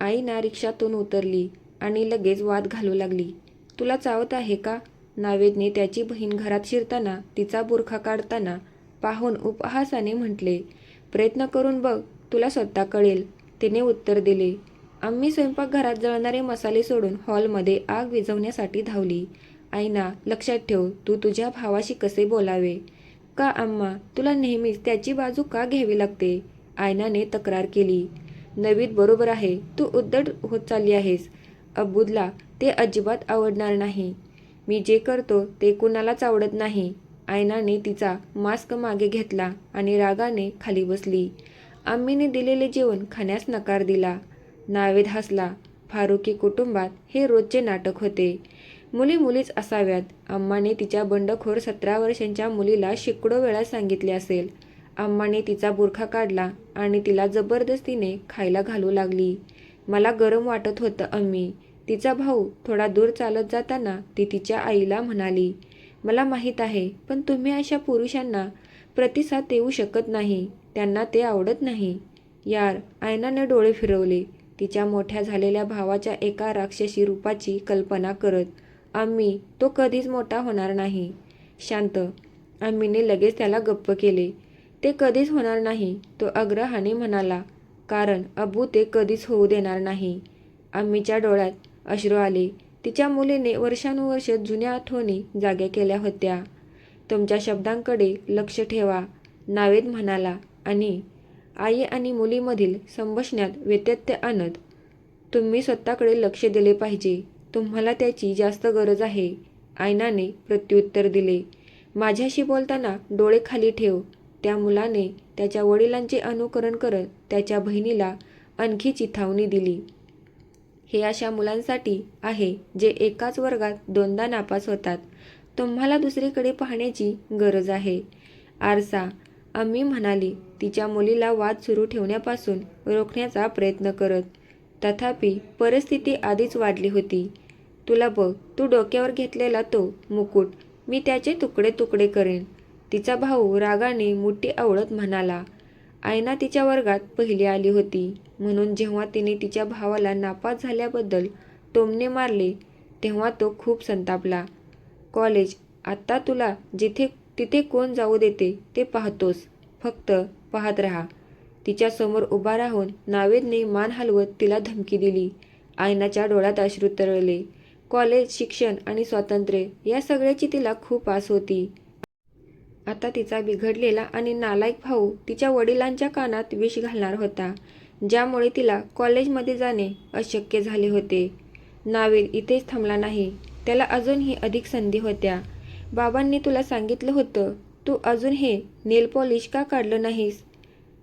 आई ना रिक्षातून उतरली आणि लगेच वाद घालू लागली. तुला चावत आहे का? नावेदने त्याची बहीण घरात शिरताना तिचा बुरखा काढताना पाहून उपहासाने म्हटले प्रयत्न करून बघ तुला स्वतः कळेल तिने उत्तर दिले. आम्ही स्वयंपाकघरात जळणारे मसाले सोडून हॉलमध्ये आग विझवण्यासाठी धावली. आईना लक्षात ठेव तू तुझ्या भावाशी कसे बोलावे? का आम्मा तुला नेहमीच त्याची बाजू का घ्यावी लागते? आयनाने तक्रार केली. नवीद बरोबर आहे तू उद्धट होत चालली आहेस. अब्बूदला ते अजिबात आवडणार नाही. मी जे करतो ते कुणालाच आवडत नाही. आयनाने तिचा मास्क मागे घेतला आणि रागाने खाली बसली. आम्मीने दिलेले जेवण खाण्यास नकार दिला. नावेद हसला. फारुकी कुटुंबात हे रोजचे नाटक होते. मुली मुलीच असाव्यात. अम्माने तिच्या बंडखोर सतरा वर्षांच्या मुलीला शेकडो वेळा सांगितले असेल. अम्माने तिचा बुरखा काढला आणि तिला जबरदस्तीने खायला घालू लागली. मला गरम वाटत होतं अम्मी. तिचा भाऊ थोडा दूर चालत जाताना ती तिच्या आईला म्हणाली मला माहीत आहे पण तुम्ही अशा पुरुषांना प्रतिसाद देऊ शकत नाही. त्यांना ते आवडत नाही. यार आयनाने डोळे फिरवले. तिच्या मोठ्या झालेल्या भावाच्या एका राक्षसी रूपाची कल्पना करत आम्ही तो कधीच मोठा होणार नाही. शांत. आम्हीने लगेच त्याला गप्प केले. ते कधीच होणार नाही तो अग्रहाने म्हणाला. कारण अबू ते कधीच होऊ देणार नाही. आम्हीच्या डोळ्यात अश्रू आले. तिच्या मुलीने वर्षानुवर्ष जुन्या आठवणी जाग्या केल्या होत्या. तुमच्या शब्दांकडे लक्ष ठेवा नावेद म्हणाला. आणि आई आणि मुलीमधील संभाषणात व्यत्यत्य आणत तुम्ही स्वतःकडे लक्ष दिले पाहिजे. तुम्हाला त्याची जास्त गरज आहे. आयनाने प्रत्युत्तर दिले. माझ्याशी बोलताना डोळे खाली ठेव. त्या मुलाने त्याच्या वडिलांचे अनुकरण करत त्याच्या बहिणीला आणखी चिथावणी दिली. हे अशा मुलांसाठी आहे जे एकाच वर्गात दोनदा नापास होतात. तुम्हाला दुसरीकडे पाहण्याची गरज आहे. आरसा आम्ही म्हणाली तिच्या मुलीला वाद सुरू ठेवण्यापासून रोखण्याचा प्रयत्न करत. तथापि परिस्थिती आधीच वाढली होती. तुला बघ तू डोक्यावर घेतलेला तो मुकुट मी त्याचे तुकडे तुकडे करेन. तिचा भाऊ रागाने मुठी आवळत म्हणाला आयना तिच्या वर्गात पहिली आली होती. म्हणून जेव्हा तिने तिच्या भावाला नापास झाल्याबद्दल टोमने मारले तेव्हा तो खूप संतापला. कॉलेज आत्ता तुला जिथे तिथे कोण जाऊ देते ते पाहतोस. फक्त पाहत राहा तिच्यासमोर उभा राहून नावेदने मान हलवत तिला धमकी दिली. आयनाच्या डोळ्यात अश्रू तरळले. कॉलेज शिक्षण आणि स्वातंत्र्य या सगळ्याची तिला खूप आस होती. आता तिचा बिघडलेला आणि नालायक भाऊ तिच्या वडिलांच्या कानात विष घालणार होता ज्यामुळे तिला कॉलेजमध्ये जाणे अशक्य झाले होते. नावेद इथेच थांबला नाही. त्याला अजूनही अधिक संधी होत्या. बाबांनी तुला सांगितलं होतं तू अजून हे नेल पॉलिश का काढलं नाहीस?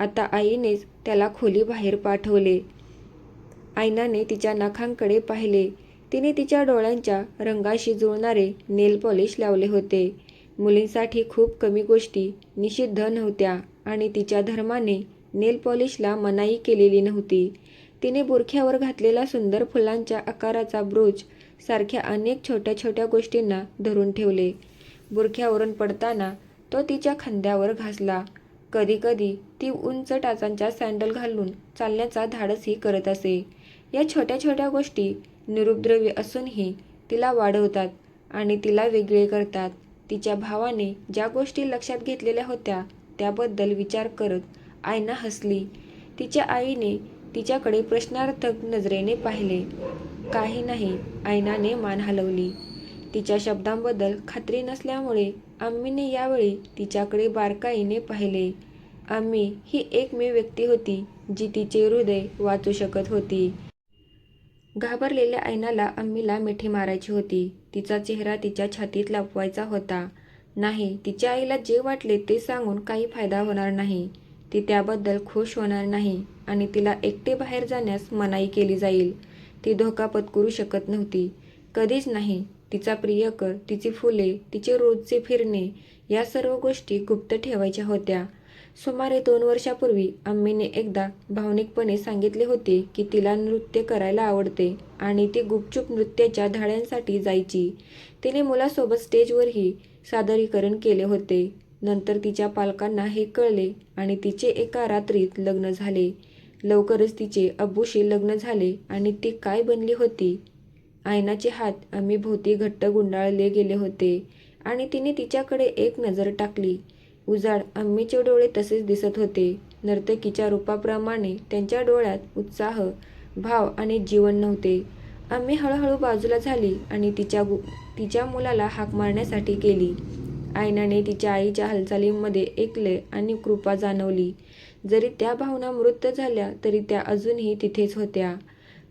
आता आईनेच त्याला खोली बाहेर पाठवले. आईनाने तिच्या नखांकडे पाहिले. तिने तिच्या डोळ्यांच्या रंगाशी जुळणारे नेल पॉलिश लावले होते. मुलींसाठी खूप कमी गोष्टी निषिद्ध नव्हत्या आणि तिच्या धर्माने नेल पॉलिशला मनाई केलेली नव्हती. तिने बुरख्यावर घातलेला सुंदर फुलांच्या आकाराचा ब्रोच सारख्या अनेक छोट्या छोट्या गोष्टींना धरून ठेवले. बुरख्यावरून पडताना तो तिच्या खांद्यावर घासला. कधीकधी ती उंच टाचांच्या सँडल घालून चालण्याचा धाडसही करत असे. या छोट्या छोट्या गोष्टी निरुपद्रवी असूनही तिला वाढवतात आणि तिला वेगळे करतात. तिच्या भावाने ज्या गोष्टी लक्षात घेतलेल्या होत्या त्याबद्दल विचार करत आयना हसली. तिच्या आईने तिच्याकडे प्रश्नार्थक नजरेने पाहिले. काही नाही आयनाने मान हलवली. तिच्या शब्दांबद्दल खात्री नसल्यामुळे आम्मीने यावेळी तिच्याकडे बारकाईने पाहिले. आम्ही ही एकमेव व्यक्ती होती जी तिचे हृदय वाचू शकत होती. घाबरलेल्या ऐनाला अम्मीला मिठी मारायची होती. तिचा चेहरा तिच्या छातीत लपवायचा होता. नाही तिच्या आईला जे वाटले ते सांगून काही फायदा होणार नाही. ती त्याबद्दल खुश होणार नाही आणि तिला एकटे बाहेर जाण्यास मनाई केली जाईल. ती धोका पत्करू शकत नव्हती. कधीच नाही. तिचा प्रियकर तिची फुले तिचे रोजचे फिरणे या सर्व गोष्टी गुप्त ठेवायच्या होत्या. सुमारे दोन वर्षापूर्वी आम्मीने एकदा भावनिकपणे सांगितले होते की तिला नृत्य करायला आवडते आणि ती गुपचूप नृत्याच्या धाड्यांसाठी जायची. तिने मुलासोबत स्टेजवरही सादरीकरण केले होते. नंतर तिच्या पालकांना हे कळले आणि तिचे एका रात्रीत लग्न झाले. लवकरच तिचे अब्बूशी लग्न झाले आणि ती काय बनली होती? आयनाचे हात आम्ही भोवती घट्ट गुंडाळले गेले होते आणि तिने तिच्याकडे एक नजर टाकली. उजाड आम्हीचे डोळे तसेच दिसत होते. नर्तकीच्या रूपाप्रमाणे त्यांच्या डोळ्यात उत्साह भाव आणि जीवन नव्हते. आम्ही हळूहळू बाजूला झाली आणि तिच्या गु तिच्या मुलाला हाक मारण्यासाठी गेली. आयनाने तिच्या आईच्या हालचालींमध्ये एक आणि कृपा जाणवली. जरी त्या भावना मृत झाल्या तरी त्या अजूनही तिथेच होत्या.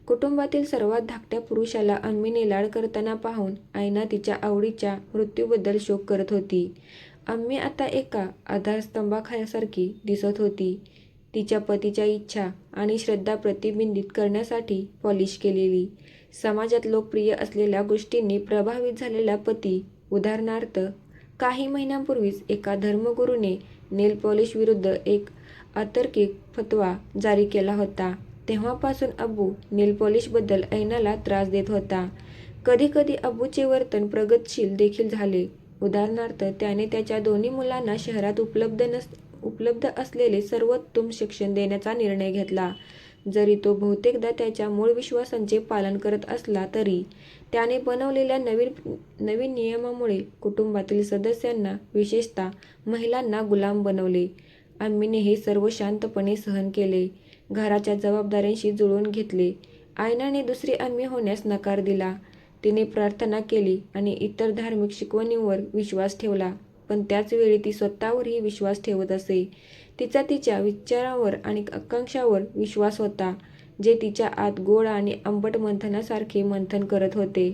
कुटुंबातील सर्वात धाकट्या पुरुषाला आम्हीने लाड करताना पाहून आयना तिच्या आवडीच्या मृत्यूबद्दल शोक करत होती. आम्ही आता एका आधारस्तंभासारखी दिसत होती. तिच्या पतीच्या इच्छा आणि श्रद्धा प्रतिबिंबित करण्यासाठी पॉलिश केलेली. समाजात लोकप्रिय असलेल्या गोष्टींनी प्रभावित झालेला पती उदाहरणार्थ काही महिन्यांपूर्वीच एका धर्मगुरूने नेल पॉलिश विरुद्ध एक अतर्किक फतवा जारी केला होता. तेव्हापासून अब्बू नेल पॉलिशबद्दल ऐनाला त्रास देत होता. कधीकधी अब्बूचे वर्तन प्रगतशील देखील झाले. उदाहरणार्थ त्याने त्याच्या दोन्ही मुलांना शहरात उपलब्ध नस उपलब्ध असलेले सर्वोत्तम शिक्षण देण्याचा निर्णय घेतला. जरी तो बहुतेकदा त्याच्या मूळ विश्वासांचे पालन करत असला तरी त्याने बनवलेल्या नवीन नवीन नियमामुळे कुटुंबातील सदस्यांना विशेषतः महिलांना गुलाम बनवले. आम्हीने हे सर्व शांतपणे सहन केले. घराच्या जबाबदाऱ्यांशी जुळवून घेतले. आयनाने दुसरी आम्ही होण्यास नकार दिला. तिने प्रार्थना केली आणि इतर धार्मिक शिकवणींवर विश्वास ठेवला. पण त्याचवेळी ती स्वतःवरही विश्वास ठेवत असे. तिचा तिच्या विचारांवर आणि आकांक्षावर विश्वास होता जे तिच्या आत गोड आणि आंबट मंथनासारखे मंथन करत होते.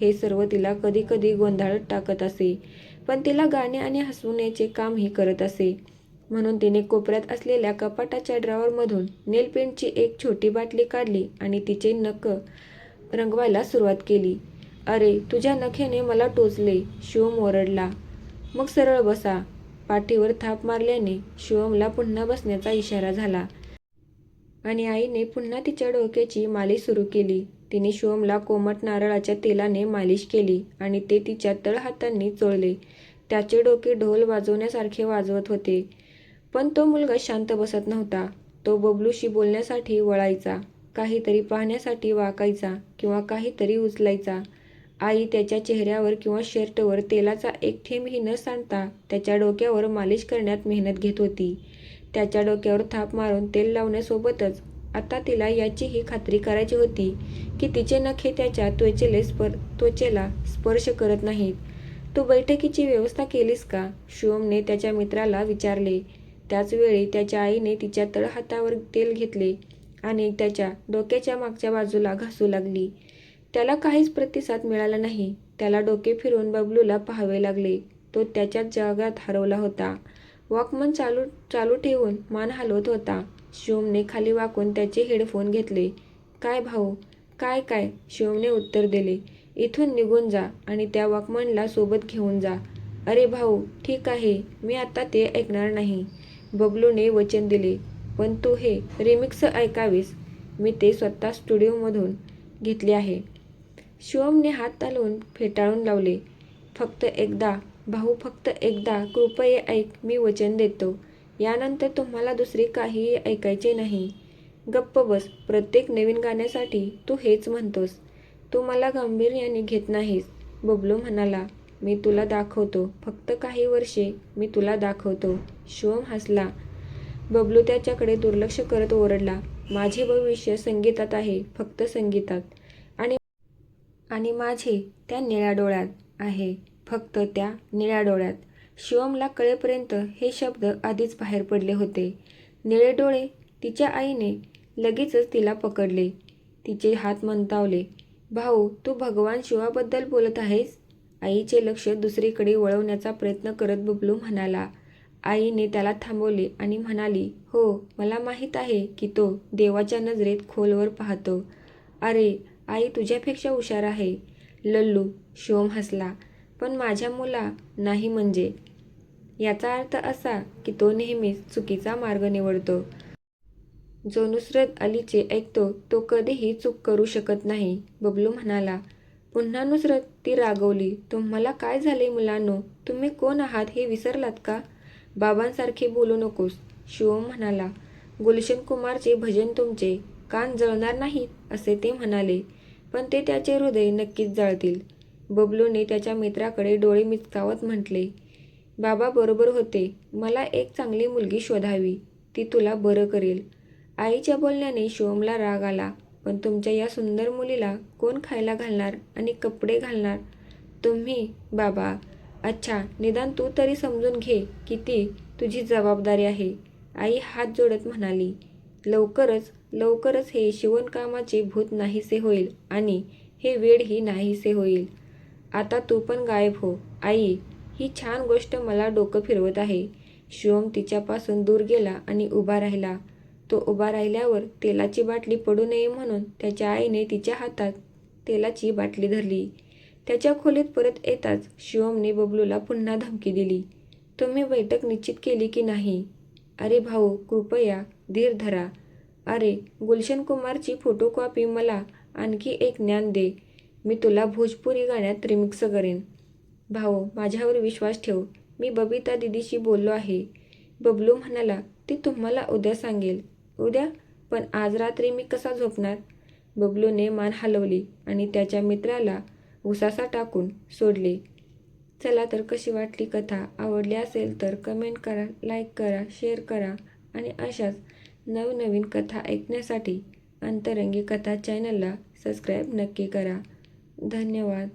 हे सर्व तिला कधीकधी गोंधळात टाकत असे. पण तिला गाणे आणि हसवण्याचे कामही करत असे. म्हणून तिने कोपऱ्यात असलेल्या कपाटाच्या ड्रॉवरमधून नेल पेंटची एक छोटी बाटली काढली आणि तिचे नख रंगवायला सुरुवात केली. अरे तुझ्या नखेने मला टोचले शिवम ओरडला. मग सरळ बसा. पाठीवर थाप मारल्याने शिवमला पुन्हा बसण्याचा इशारा झाला. आणि आईने पुन्हा तिच्या डोक्याची मालिश सुरू केली. तिने शिवमला कोमट नारळाच्या तेलाने मालिश केली आणि ते तिच्या तळहातांनी चोळले. त्याचे डोके ढोल वाजवण्यासारखे वाजवत होते. पण तो मुलगा शांत बसत नव्हता. तो बबलूशी बोलण्यासाठी वळायचा. काहीतरी पाहण्यासाठी वाकायचा किंवा काहीतरी उचलायचा. आई त्याच्या चेहऱ्यावर किंवा शर्टवर तेलाचा एक थेंबही न सांडता त्याच्या डोक्यावर मालिश करण्यात मेहनत घेत होती. त्याच्या डोक्यावर थाप मारून तेल लावण्यासोबतच आता तिला याचीही खात्री करायची होती की तिचे नखे त्याच्या त्वचेले स्पर त्वचेला स्पर्श करत नाहीत. तू बैठकीची व्यवस्था केलीस का? शिवमने त्याच्या मित्राला विचारले. त्याचवेळी त्याच्या आईने तिच्या तळहातावर तेल घेतले आणि त्याच्या डोक्याच्या मागच्या बाजूला घासू लागली. त्याला काहीच प्रतिसाद मिळाला नाही. त्याला डोके फिरवून बबलूला पाहावे लागले. तो त्याच्याच जगात हरवला होता. वॉकमन चालू चालू ठेवून मान हलवत होता. शिवमने खाली वाकून त्याचे हेडफोन घेतले. काय भाऊ? काय काय? शिवमने उत्तर दिले. इथून निघून जा आणि त्या वॉकमनला सोबत घेऊन जा. अरे भाऊ ठीक आहे. मी आता ते ऐकणार नाही. बबलूने वचन दिले. पण तू हे रिमिक्स ऐकावीस. मी ते स्वतः स्टुडिओमधून घेतले आहे. शिवमने हात तालवून फेटाळून लावले. फक्त एकदा भाऊ फक्त एकदा कृपये ऐक मी वचन देतो. यानंतर तुम्हाला दुसरे काहीही ऐकायचे नाही. गप्प बस प्रत्येक नवीन गाण्यासाठी तू हेच म्हणतोस. तू मला गांभीर्याने घेत नाहीस बबलू म्हणाला. मी तुला दाखवतो फक्त काही वर्षे मी तुला दाखवतो. शिवम हसला. बबलू त्याच्याकडे दुर्लक्ष करत ओरडला. माझे भविष्य संगीतात आहे फक्त संगीतात. आणि माझे त्या निळ्या डोळ्यात आहे. फक्त त्या निळ्या डोळ्यात. शिवमला कळेपर्यंत हे शब्द आधीच बाहेर पडले होते. निळे डोळे तिच्या आईने लगेचच तिला पकडले. तिचे हात मंतावले. भाऊ तू भगवान शिवाबद्दल बोलत आहेस? आईचे लक्ष दुसरीकडे वळवण्याचा प्रयत्न करत बबलू म्हणाला. आईने त्याला थांबवले आणि म्हणाली हो मला माहीत आहे की तो देवाच्या नजरेत खोलवर पाहतो. अरे आई तुझ्यापेक्षा हुशार आहे. लल्लू शिवम हसला. पण माझ्या मुला नाही म्हणजे. याचा अर्थ असा की तो नेहमीच चुकीचा मार्ग निवडतो. जो नुसरत अलीचे ऐकतो तो कधीही चूक करू शकत नाही बबलू म्हणाला. पुन्हा नुसरत ती रागवली तुम्हाला काय झाले मुलांनो? तुम्ही कोण आहात हे विसरलात का? बाबांसारखे बोलू नकोस. शिवम म्हणाला. गुलशन कुमारचे भजन तुमचे कान जळणार नाहीत असे ते म्हणाले. पण ते त्याचे हृदय नक्कीच जाळतील. बबलूने त्याच्या मित्राकडे डोळे मिचकावत म्हटले बाबा बरोबर होते. मला एक चांगली मुलगी शोधावी. ती तुला बरं करेल. आईच्या बोलण्याने शिवमला राग आला पण तुमच्या या सुंदर मुलीला कोण खायला घालणार आणि कपडे घालणार? तुम्ही बाबा. अच्छा निदान तू तरी समजून घे की ती तुझी जबाबदारी आहे. आई हात जोडत म्हणाली लवकरच लवकरच हे शिवणकामाचे भूत नाहीसे होईल आणि हे वेडही नाहीसे होईल. आता तू पण गायब हो. आई ही छान गोष्ट मला डोकं फिरवत आहे. शिवम तिच्यापासून दूर गेला आणि उभा राहिला. तो उभा राहिल्यावर तेलाची बाटली पडू नये म्हणून त्याच्या आईने तिच्या हातात तेलाची बाटली धरली. त्याच्या खोलीत परत येताच शिवमने बबलूला पुन्हा धमकी दिली. तुम्ही बैठक निश्चित केली की नाही? अरे भाऊ कृपया धीर धरा. अरे गुलशन कुमारची फोटोकॉपी मला आणखी एक ज्ञान दे. मी तुला भोजपुरी गाण्यात रिमिक्स करेन. भाऊ माझ्यावर विश्वास ठेव. मी बबिता दिदीशी बोललो आहे. बबलू म्हणाला ती तुम्हाला उद्या सांगेल. उद्या? पण आज रात्री मी कसा झोपणार? बबलूने मान हलवली आणि त्याच्या मित्राला उसासा टाकून सोडले. चला तर कशी वाटली कथा? आवडली असेल तर कमेंट करा लाईक करा शेअर करा. आणि अशाच नवनवीन कथा ऐकण्यासाठी अंतरंगी कथा चॅनलला सबस्क्राईब नक्की करा. धन्यवाद.